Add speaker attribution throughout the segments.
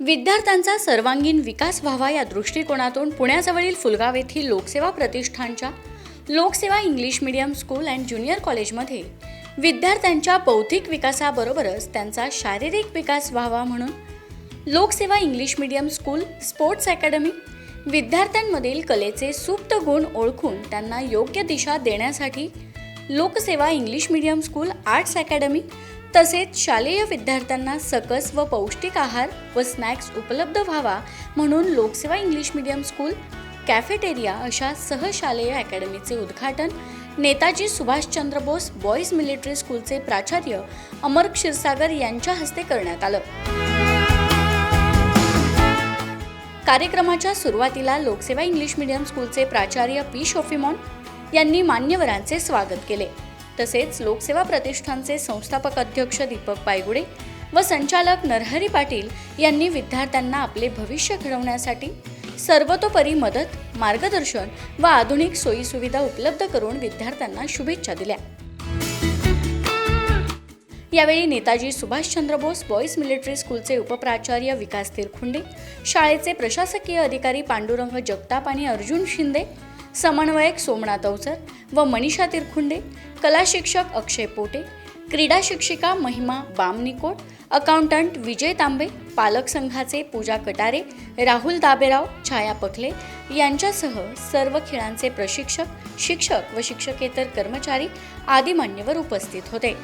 Speaker 1: विद्यार्थ्यांचा सर्वांगीण विकास व्हावा या दृष्टिकोनातून पुण्याजवळील फुलगाव येथील लोकसेवा प्रतिष्ठानच्या Lokseva English medium school and junior कॉलेजमध्ये विद्यार्थ्यांच्या बौद्धिक विकासाबरोबरच त्यांचा शारीरिक विकास व्हावा म्हणून Lokseva English medium school sports academy विद्यार्थ्यांमधील कलेचे सुप्त गुण ओळखून त्यांना योग्य दिशा देण्यासाठी Lokseva English medium school arts academy तसेच शालेय विद्यार्थ्यांना सकस व पौष्टिक आहार व स्नॅक्स उपलब्ध व्हावा म्हणून Lokseva English medium school cafeteria अशा सहशालेय अकॅडमीचे उद्घाटन नेताजी सुभाषचंद्र बोस बॉईज मिलिटरी स्कूलचे प्राचार्य अमर क्षीरसागर यांच्या हस्ते करण्यात आलं. कार्यक्रमाच्या सुरुवातीला लोकसेवा इंग्लिश मीडियम स्कूलचे प्राचार्य पी शोफिमॉन यांनी मान्यवरांचे स्वागत केले. तसेच लोकसेवा प्रतिष्ठानचे संस्थापक अध्यक्ष दीपक पायगुडे व संचालक नरहरी पाटील यांनी विद्यार्थ्यांना आपले भविष्य घडवण्यासाठी सर्वतोपरी मदत मार्गदर्शन व आधुनिक सोयीसुविधा उपलब्ध करून विद्यार्थ्यांना शुभेच्छा दिल्या. यावेळी नेताजी सुभाषचंद्र बोस बॉईज मिलिटरी स्कूलचे उपप्राचार्य विकास तिरखुंडे शाळेचे प्रशासकीय अधिकारी पांडुरंग जगताप आणि अर्जुन शिंदे समन्वयक सोमनाथ अवचर व मनीषा तिरखुंडे कला शिक्षक अक्षय पोटे क्रीडा शिक्षिका महिमा बामनिकोट अकाउंटंट विजय तांबे पालक संघाचे पूजा कटारे राहुल दाबेराव छाया पखले यांच्यासह सर्व खेळांचे प्रशिक्षक शिक्षक व शिक्षकेतर कर्मचारी आदी मान्यवर उपस्थित होते.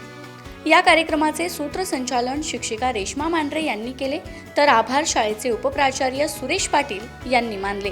Speaker 1: या कार्यक्रमाचे सूत्रसंचालन शिक्षिका रेश्मा मांढरे यांनी केले तर आभार शाळेचे उपप्राचार्य सुरेश पाटील यांनी मानले.